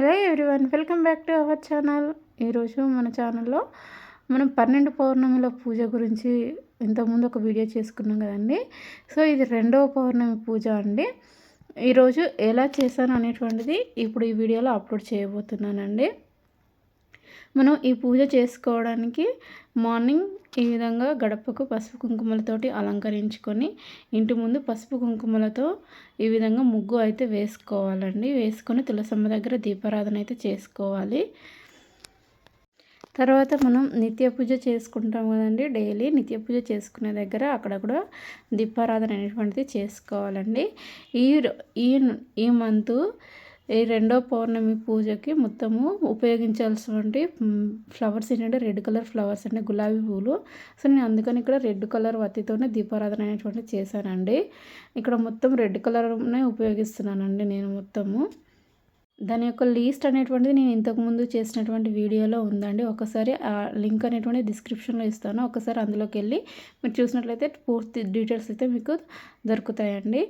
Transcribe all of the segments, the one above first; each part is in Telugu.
Hello everyone welcome back to our channel. ఈరోజు మన ఛానల్లో మనం పన్నెండు పౌర్ణమిల పూజ గురించి ఇంతకుముందు ఒక వీడియో చేసుకున్నాం కదండి. సో ఇది రెండవ పౌర్ణమి పూజ అండి. ఈరోజు ఎలా చేశాను అనేటువంటిది ఇప్పుడు ఈ వీడియోలో అప్లోడ్ చేయబోతున్నానండి. మనం ఈ పూజ చేసుకోవడానికి మార్నింగ్ ఈ విధంగా గడపకు పసుపు కుంకుమలతోటి అలంకరించుకొని ఇంటి ముందు పసుపు కుంకుమలతో ఈ విధంగా ముగ్గు అయితే వేసుకోవాలండి. వేసుకొని తులసమ్మ దగ్గర దీపారాధన అయితే చేసుకోవాలి. తర్వాత మనం నిత్య పూజ చేసుకుంటాం కదండి. డైలీ నిత్య పూజ చేసుకునే దగ్గర అక్కడ కూడా దీపారాధన అనేటువంటిది చేసుకోవాలండి. ఈ ఈ ఈ మంతు ఈ రెండో పౌర్ణమి పూజకి మొత్తము ఉపయోగించాల్సినటువంటి ఫ్లవర్స్ ఏంటంటే రెడ్ కలర్ ఫ్లవర్స్ అంటే గులాబీ పూలు. సో నేను అందుకని ఇక్కడ రెడ్ కలర్ వత్తితోనే దీపారాధన అనేటువంటి చేశానండి. ఇక్కడ మొత్తం రెడ్ కలర్నే ఉపయోగిస్తున్నానండి నేను మొత్తము. దాని యొక్క లీస్ట్ అనేటువంటిది నేను ఇంతకుముందు చేసినటువంటి వీడియోలో ఉందండి. ఒకసారి ఆ లింక్ అనేటువంటి డిస్క్రిప్షన్లో ఇస్తాను. ఒకసారి అందులోకి వెళ్ళి మీరు చూసినట్లయితే పూర్తి డీటెయిల్స్ అయితే మీకు దొరుకుతాయండి.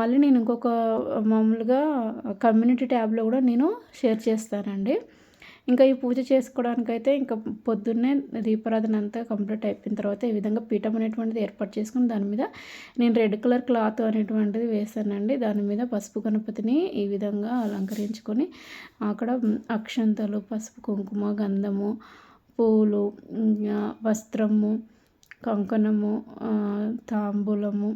మళ్ళీ నేను ఇంకొక మామూలుగా కమ్యూనిటీ ట్యాబ్లో కూడా నేను షేర్ చేస్తానండి. ఇంకా ఈ పూజ చేసుకోవడానికైతే ఇంకా పొద్దున్నే దీపారాధన అంతా కంప్లీట్ అయిపోయిన తర్వాత ఈ విధంగా పీఠం అనేటువంటిది ఏర్పాటు చేసుకుని దాని మీద నేను రెడ్ కలర్ క్లాత్ అనేటువంటిది వేసానండి దాని మీద పసుపు గణపతిని ఈ విధంగా అలంకరించుకొని అక్కడ అక్షంతలు పసుపు కుంకుమ గంధము పూలు వస్త్రము కంకణము తాంబూలము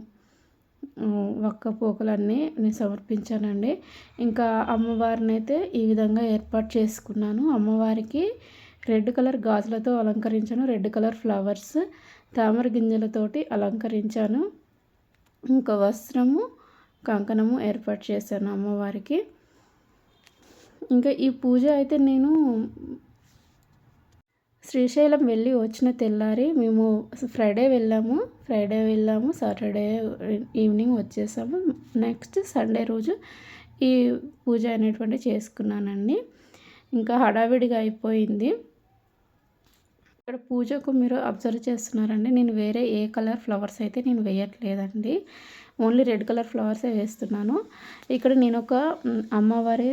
ఒక్క పోకలన్నీ నేను సమర్పించానండి. ఇంకా అమ్మవారిని అయితే ఈ విధంగా ఏర్పాటు చేసుకున్నాను. అమ్మవారికి రెడ్ కలర్ గాజులతో అలంకరించాను. రెడ్ కలర్ ఫ్లవర్స్ తామర గింజలతోటి అలంకరించాను. ఇంకా వస్త్రము కంకణము ఏర్పాటు చేశాను అమ్మవారికి. ఇంకా ఈ పూజ అయితే నేను శ్రీశైలం వెళ్ళి వచ్చిన తెల్లారి మేము ఫ్రైడే వెళ్ళాము. ఫ్రైడే వెళ్ళాము. సాటర్డే ఈవినింగ్ వచ్చేసాము. నెక్స్ట్ సండే రోజు ఈ పూజ అనేటువంటి చేసుకున్నానండి. ఇంకా హడావిడిగా అయిపోయింది. ఇక్కడ పూజకు మీరు అబ్జర్వ్ చేస్తున్నారండి. నేను వేరే ఏ కలర్ ఫ్లవర్స్ అయితే నేను వేయట్లేదండి. ఓన్లీ రెడ్ కలర్ ఫ్లవర్సే వేస్తున్నాను. ఇక్కడ నేను ఒక అమ్మవారి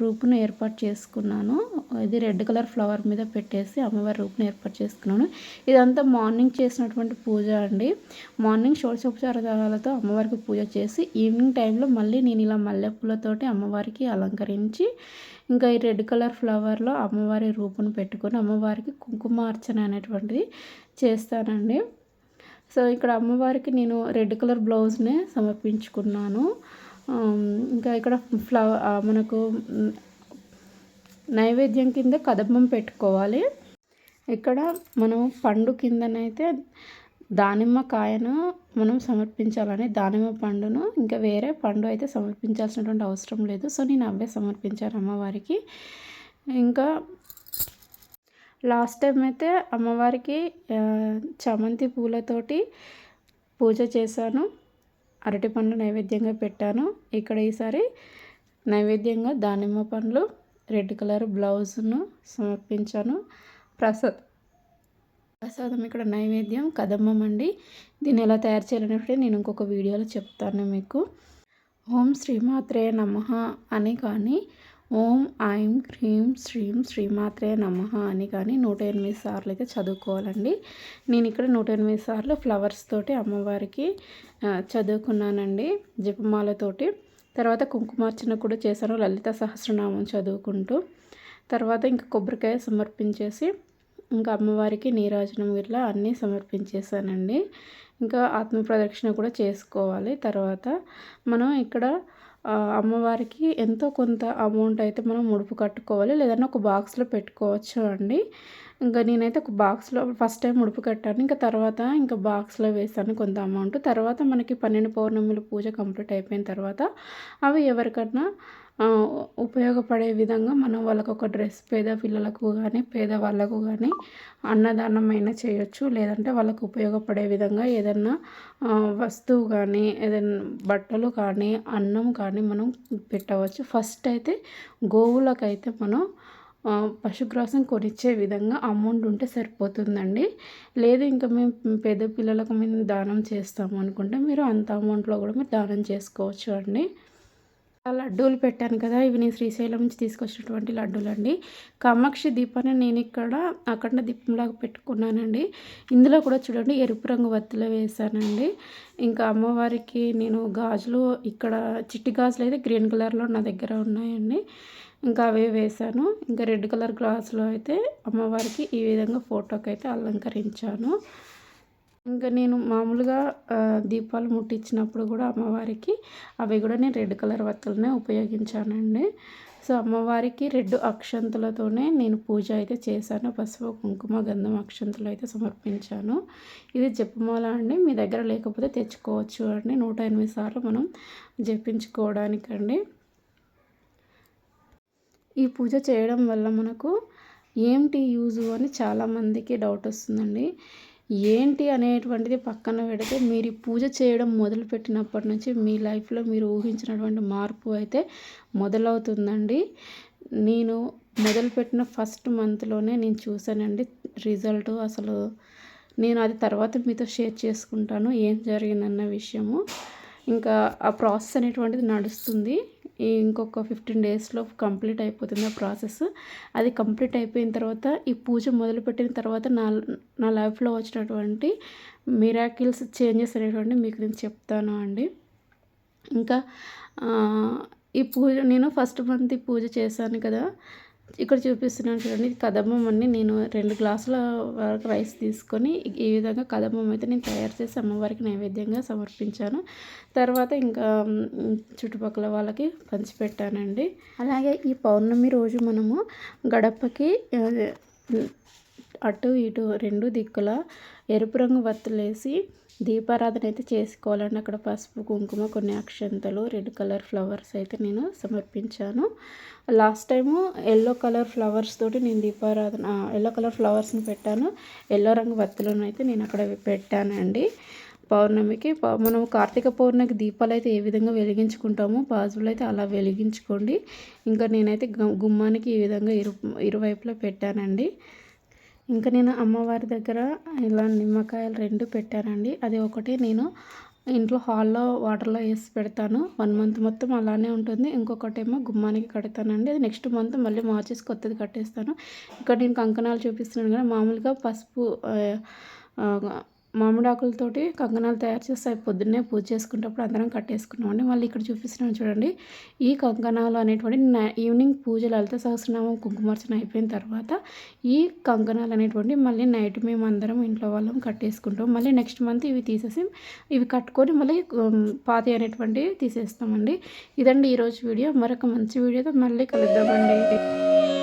రూపును ఏర్పాటు చేసుకున్నాను. ఇది రెడ్ కలర్ ఫ్లవర్ మీద పెట్టేసి అమ్మవారి రూపును ఏర్పాటు చేసుకున్నాను. ఇదంతా మార్నింగ్ చేసినటువంటి పూజ అండి. మార్నింగ్ షోడశోపచారాలతో అమ్మవారికి పూజ చేసి ఈవినింగ్ టైంలో మళ్ళీ నేను ఇలా మల్లెపూలతోటి అమ్మవారికి అలంకరించి ఇంకా ఈ రెడ్ కలర్ ఫ్లవర్లో అమ్మవారి రూపును పెట్టుకొని అమ్మవారికి కుంకుమార్చన అనేటువంటిది చేస్తానండి. సో ఇక్కడ అమ్మవారికి నేను రెడ్ కలర్ బ్లౌజ్నే సమర్పించుకున్నాను. ఇంకా ఇక్కడ ఫ్లవర్ మనకు నైవేద్యం కింద కదమ్మం పెట్టుకోవాలి. ఇక్కడ మనం పండు కిందనైతే దానిమ్మ కాయను మనం సమర్పించాలని దానిమ్మ పండును ఇంకా వేరే పండు అయితే సమర్పించాల్సినటువంటి అవసరం లేదు. సో నేను అవే సమర్పించాను అమ్మవారికి. ఇంకా లాస్ట్ టైం అయితే అమ్మవారికి చామంతి పూలతోటి పూజ చేశాను. అరటి పండ్లు నైవేద్యంగా పెట్టాను. ఇక్కడ ఈసారి నైవేద్యంగా దానిమ్మ పండ్లు రెడ్ కలర్ బ్లౌజ్ను సమర్పించాను. ప్రసాద్ ప్రసాదం ఇక్కడ నైవేద్యం కదమ్మం అండి దీన్ని ఎలా తయారు చేయాలనేది నేను ఇంకొక వీడియోలో చెప్తాను మీకు. ఓం శ్రీమాత్రే నమ అని కానీ ఓం ఐం క్రీం శ్రీం శ్రీమాత్రే నమ అని కానీ నూట ఎనిమిది సార్లు అయితే చదువుకోవాలండి. నేను ఇక్కడ నూట ఎనిమిది సార్లు ఫ్లవర్స్ తోటి అమ్మవారికి చదువుకున్నానండి జపమాలతోటి తర్వాత కుంకుమార్చన కూడా చేశాను లలిత సహస్రనామం చదువుకుంటూ. తర్వాత ఇంకా కొబ్బరికాయ సమర్పించేసి ఇంకా అమ్మవారికి నీరాజనం ఇట్లా అన్నీ సమర్పించేసానండి ఇంకా ఆత్మ ప్రదక్షిణ కూడా చేసుకోవాలి. తర్వాత మనం ఇక్కడ అమ్మవారికి ఎంతో కొంత అమౌంట్ అయితే మనం ముడుపు కట్టుకోవాలి. లేదంటే ఒక బాక్స్లో పెట్టుకోవచ్చు అండి. ఇంకా నేనైతే ఒక బాక్స్లో ఫస్ట్ టైం ముడుపు కట్టాను. ఇంకా తర్వాత ఇంకా బాక్స్లో వేసాను కొంత అమౌంట్ తర్వాత మనకి పన్నెండు పౌర్ణమిల పూజ కంప్లీట్ అయిపోయిన తర్వాత అవి ఎవరికన్నా ఉపయోగపడే విధంగా మనం వాళ్ళకు ఒక డ్రెస్ పేద పిల్లలకు కానీ పేదవాళ్ళకు కానీ అన్నదానం అయినా చేయొచ్చు. లేదంటే వాళ్ళకు ఉపయోగపడే విధంగా ఏదన్నా వస్తువు కానీ ఏదైనా బట్టలు కానీ అన్నం కానీ మనం పెట్టవచ్చు. ఫస్ట్ అయితే గోవులకైతే మనం పశుగ్రాసం కొనిచ్చే విధంగా అమౌంట్ ఉంటే సరిపోతుందండి. లేదు ఇంకా మేము పేద పిల్లలకు మేము దానం చేస్తాము అనుకుంటే మీరు అంత అమౌంట్లో కూడా మీరు దానం చేసుకోవచ్చు అండి. లడ్డూలు పెట్టాను కదా ఇవి నేను శ్రీశైలం నుంచి తీసుకొచ్చినటువంటి లడ్డూలు అండి కామాక్షి దీపాన్ని నేను ఇక్కడ అఖండ దీపంలాగా పెట్టుకున్నానండి. ఇందులో కూడా చూడండి ఎరుపు రంగు వత్తులు వేసానండి ఇంకా అమ్మవారికి నేను గాజులు ఇక్కడ చిట్టి గాజులు అయితే గ్రీన్ కలర్లో నా దగ్గర ఉన్నాయండి. ఇంకా అవే వేసాను ఇంకా రెడ్ కలర్ గ్లాసులో అయితే అమ్మవారికి ఈ విధంగా ఫోటోకి అయితే అలంకరించాను. ఇంకా నేను మామూలుగా దీపాలు ముట్టించినప్పుడు కూడా అమ్మవారికి అవి కూడా నేను రెడ్ కలర్ వత్తులనే ఉపయోగించానండి. సో అమ్మవారికి రెడ్ అక్షంతలతోనే నేను పూజ అయితే చేశాను. పసుపు కుంకుమ గంధం అక్షంతలు అయితే సమర్పించాను. ఇది జపమాల అండి. మీ దగ్గర లేకపోతే తెచ్చుకోవచ్చు అండి. నూట ఎనిమిది సార్లు మనం జపించుకోవడానికండి. ఈ పూజ చేయడం వల్ల మనకు ఏంటి యూజు అని చాలామందికి డౌట్ వస్తుందండి. ఏంటి అనేటువంటిది పక్కన పెడితే మీరు పూజ చేయడం మొదలుపెట్టినప్పటి నుంచి మీ లైఫ్లో మీరు ఊహించినటువంటి మార్పు అయితే మొదలవుతుందండి. నేను మొదలుపెట్టిన ఫస్ట్ మంత్లోనే నేను చూశానండి రిజల్ట్. అసలు నేను అది తర్వాత మీతో షేర్ చేసుకుంటాను ఏం జరిగిందన్న విషయము. ఇంకా ఆ ప్రాసెస్ అనేటువంటిది నడుస్తుంది. ఇంకొక ఫిఫ్టీన్ డేస్లో కంప్లీట్ అయిపోతుంది ఆ ప్రాసెస్. అది కంప్లీట్ అయిపోయిన తర్వాత ఈ పూజ మొదలుపెట్టిన తర్వాత నా నా లైఫ్లో వచ్చినటువంటి మిరాకిల్స్ చేంజెస్ అనేటువంటి మీకు నేను చెప్తాను అండి. ఇంకా ఈ పూజ నేను ఫస్ట్ మంత్ ఈ పూజ చేశాను కదా. ఇక్కడ చూపిస్తున్నాను చూడండి కదమ్మం అండి. నేను రెండు గ్లాసుల వరకు రైస్ తీసుకొని ఈ విధంగా కదమ్మం అయితే నేను తయారు చేసి అమ్మవారికి నైవేద్యంగా సమర్పించాను. తర్వాత ఇంకా చుట్టుపక్కల వాళ్ళకి పంచిపెట్టానండి. అలాగే ఈ పౌర్ణమి రోజు మనము గడపకి అటు ఇటు రెండు దిక్కుల ఎరుపు రంగు వత్తులేసి దీపారాధన అయితే చేసుకోవాలండి. అక్కడ పసుపు కుంకుమ కొన్ని అక్షంతలు రెడ్ కలర్ ఫ్లవర్స్ అయితే నేను సమర్పించాను. Last time yellow colour flowers తోటి నేను దీపారాధన ఎల్లో కలర్ ఫ్లవర్స్ని పెట్టాను. ఎల్లో రంగు వత్తులను అయితే నేను అక్కడ పెట్టానండి. పౌర్ణమికి మనం కార్తీక పౌర్ణమికి దీపాలు అయితే ఏ విధంగా వెలిగించుకుంటామో పాజిబుల్ అయితే అలా వెలిగించుకోండి. ఇంకా నేనైతే గుమ్మానికి ఈ విధంగా ఇరు ఇరువైపులా పెట్టానండి. ఇంకా నేను అమ్మవారి దగ్గర ఇలా నిమ్మకాయలు రెండు పెట్టానండి. అది ఒకటి నేను ఇంట్లో హాల్లో వాటర్లో వేసి పెడతాను. వన్ మంత్ మొత్తం అలానే ఉంటుంది. ఇంకొకటి ఏమో గుమ్మానికి కడతానండి. అది నెక్స్ట్ మంత్ మళ్ళీ మార్చేసి కొత్తది కట్టేస్తాను. ఇక్కడ నేను కంకణాలు చూపిస్తున్నాను కదా మామూలుగా పసుపు మామిడాకులతోటి కంకణాలు తయారు చేస్తే పొద్దున్నే పూజ చేసుకునేటప్పుడు అందరం కట్టేసుకున్నామండి మళ్ళీ ఇక్కడ చూపిస్తున్నాను చూడండి. ఈ కంకణాలు అనేటువంటి ఈవినింగ్ పూజ లలిత సహస్రనామం కుంకుమార్చన అయిపోయిన తర్వాత ఈ కంకణాలు అనేటువంటి మళ్ళీ నైట్ మేము అందరం ఇంట్లో వాళ్ళం కట్టేసుకుంటాం. మళ్ళీ నెక్స్ట్ మంత్ ఇవి తీసేసి ఇవి కట్టుకొని మళ్ళీ పాతి అనేటువంటివి తీసేస్తామండి. ఇదండి ఈరోజు వీడియో. మరొక మంచి వీడియోతో మళ్ళీ కలుద్దామండి.